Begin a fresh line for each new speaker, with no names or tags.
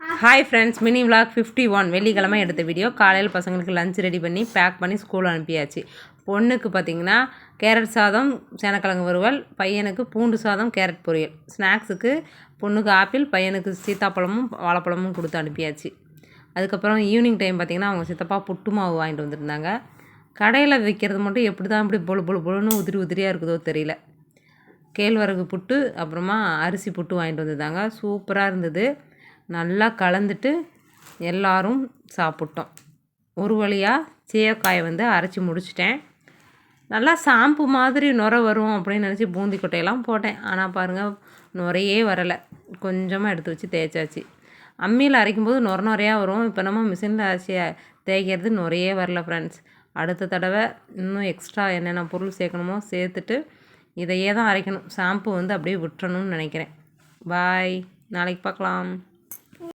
Hi friends mini vlog fifty one வெள்ளிக்கிழமை எடுத்த video காலையில் பசங்களுக்கு லஞ்ச் ரெடி பண்ணி பேக் பண்ணி ஸ்கூல் அனுப்பியாச்சு. பொண்ணுக்கு பார்த்தீங்கன்னா கேரட் சாதம் சேனக்கிழங்கு வறுவல் பையனுக்கு பூண்டு சாதம் கேரட் பொரியல். ஸ்நாக்ஸுக்கு பொண்ணுக்கு ஆப்பிள் பையனுக்கு சீத்தாப்பழமும் வாழைப்பழமும் கொடுத்து அனுப்பியாச்சு. அதுக்கப்புறம் ஈவினிங் டைம் பார்த்திங்கன்னா அவங்க சித்தப்பா புட்டு மாவு வாங்கிட்டு வந்திருந்தாங்க. கடையில் விற்கிறது மட்டும் எப்படி தான் இப்படி பொழு பொழு பொழுன்னு உதிரி உதிரியாக இருக்குதோ தெரியல. கேழ்வரகு புட்டு அப்புறமா அரிசி புட்டு வாங்கிட்டு வந்திருந்தாங்க. சூப்பராக இருந்தது. நல்லா கலந்துட்டு எல்லாரும் சாப்பிட்டோம். ஒரு வழியாக சீயக்காயை வந்து அரைச்சி முடிச்சிட்டேன். நல்லா ஷாம்பு மாதிரி நுர வரும் அப்படின்னு நினச்சி பூந்தி கொட்டையெல்லாம் போட்டேன். ஆனால் பாருங்கள் நுரையே வரலை. கொஞ்சமாக எடுத்து வச்சு தேய்ச்சாச்சு. அம்மியில் அரைக்கும்போது நுர நுறையாக வரும். இப்போ நம்ம மிஷினில் அரைச்சி தேய்க்கிறது நுரையே வரல ஃப்ரெண்ட்ஸ் அடுத்த தடவை இன்னும் எக்ஸ்ட்ரா என்னென்ன பொருள் சேர்க்கணுமோ சேர்த்துட்டு இதையே தான் அரைக்கணும். ஷாம்பு வந்து அப்படியே விட்டுறணும்னு நினைக்கிறேன். பாய் நாளைக்கு பார்க்கலாம்.